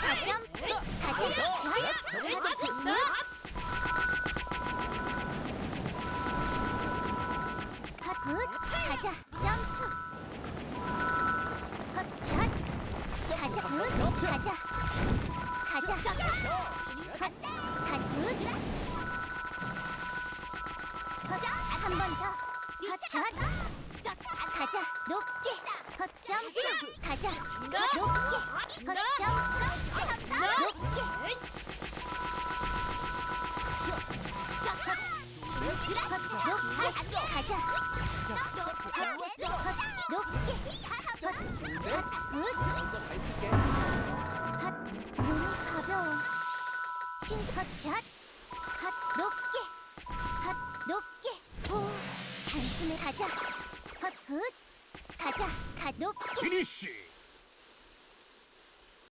가자. 헛. 가자. 점프. 헛 샷. 가자. 굿. 가자. 가자. 헛. 갓. 굿. 헛. 한번 더. 헛샷. 가자. 높게. 헛점프. 가자. 높게. 헛점프. 높게. 높게. 가자. 높게. 컷샷. 핫 높게. 핫 높게. 오 단숨에 가자. 헛 훗. 가자. 가 높게. 피니쉬